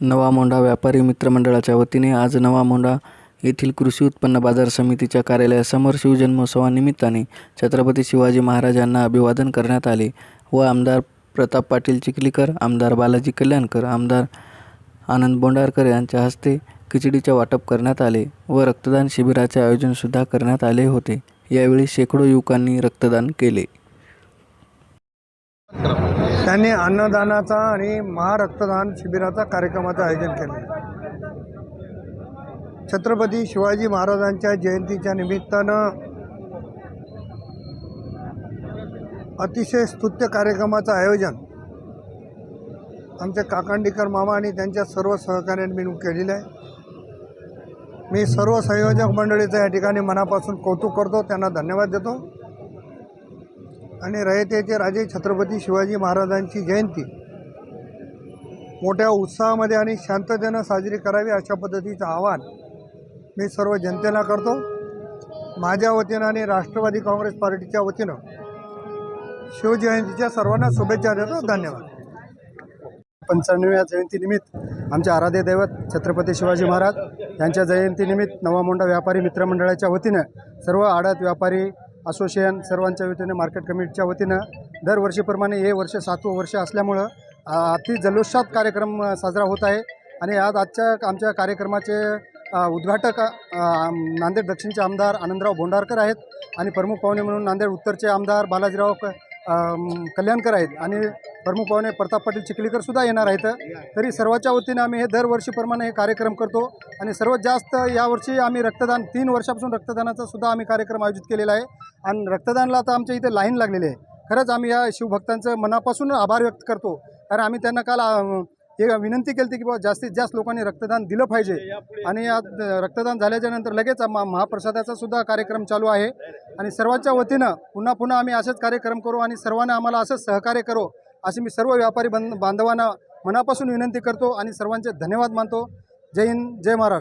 नवा मोंढा व्यापारी मित्रमंडळाच्या वतीने आज नवा मोंढा येथील कृषी उत्पन्न बाजार समितीच्या कार्यालयासमोर शिवजन्मोत्सवानिमित्ताने छत्रपती शिवाजी महाराजांना अभिवादन करण्यात आले व आमदार प्रताप पाटील चिखलीकर आमदार बालाजी कल्याणकर आमदार आनंद बोंडारकर यांच्या हस्ते खिचडीचे वाटप करण्यात आले व रक्तदान शिबिराचे आयोजनसुद्धा करण्यात आले होते. यावेळी शेकडो युवकांनी रक्तदान केले. त्यांनी अन्नदानाचा आणि महारक्तदान शिबिराचा कार्यक्रमाचं आयोजन केले. छत्रपती शिवाजी महाराजांच्या जयंतीच्या निमित्तानं अतिशय स्तुत्य कार्यक्रमाचं आयोजन आमचे काकांडीकर मामा आणि त्यांच्या सर्व सहकार्यांनी मिळून केलेलं आहे. मी सर्व संयोजक मंडळीचं या ठिकाणी मनापासून कौतुक करतो त्यांना धन्यवाद देतो. आणि रयतेचे राजे छत्रपती शिवाजी महाराजांची जयंती. मोठ्या उत्साहामध्ये आणि शांततेनं साजरी करावी अशा पद्धतीचं आवाहन मी सर्व जनतेला करतो. माझ्या वतीनं आणि राष्ट्रवादी काँग्रेस पार्टीच्या वतीनं शिवजयंतीच्या सर्वांना शुभेच्छा देतो. धन्यवाद. पंचाण्णव्या जयंतीनिमित्त आमचे आराध्य दैवत छत्रपती शिवाजी महाराज यांच्या जयंतीनिमित्त नवामोंडा व्यापारी मित्रमंडळाच्या वतीनं सर्व आडत व्यापारी असोसिएशन सर्वांच्या वतीनं मार्केट कमिटीच्या वतीनं दरवर्षीप्रमाणे हे वर्ष सातवं वर्ष असल्यामुळं अति जल्लोषात कार्यक्रम साजरा होत आहे. आणि आज आजच्या आमच्या कार्यक्रमाचे उद्घाटक नांदेड दक्षिणचे आमदार आनंदराव भोंडारकर आहेत आणि प्रमुख पाहुणे म्हणून नांदेड उत्तरचे आमदार बालाजीराव कल्याणकर आहेत. आणि प्रमुख पाहुणे प्रताप पाटील चिखलीकरसुद्धा येणार आहेत. तरी सर्वाच्या वतीनं आम्ही हे दरवर्षीप्रमाणे हे कार्यक्रम करतो आणि सर्वात जास्त यावर्षी आम्ही रक्तदान तीन वर्षापासून रक्तदानाचा सुद्धा आम्ही कार्यक्रम आयोजित केलेला आहे. आणि रक्तदानाला आता आमच्या इथे लाईन लागलेली आहे. खरंच आम्ही या शिवभक्तांचं मनापासून आभार व्यक्त करतो. कारण आम्ही त्यांना काल हे विनंती केली होती की बाबा जास्तीत जास्त लोकांनी रक्तदान दिलं पाहिजे. आणि या रक्तदान झाल्याच्यानंतर लगेच म- महाप्रसादाचा सुद्धा कार्यक्रम चालू आहे. आणि सर्वांच्या वतीनं पुन्हा पुन्हा आम्ही असेच कार्यक्रम करू आणि सर्वांना आम्हाला असंच सहकार्य करू. अशी मी सर्व व्यापारी बंध बांधवांना मनापासून विनंती करतो आणि सर्वांचे धन्यवाद मानतो. जय हिंद जय महाराष्ट्र.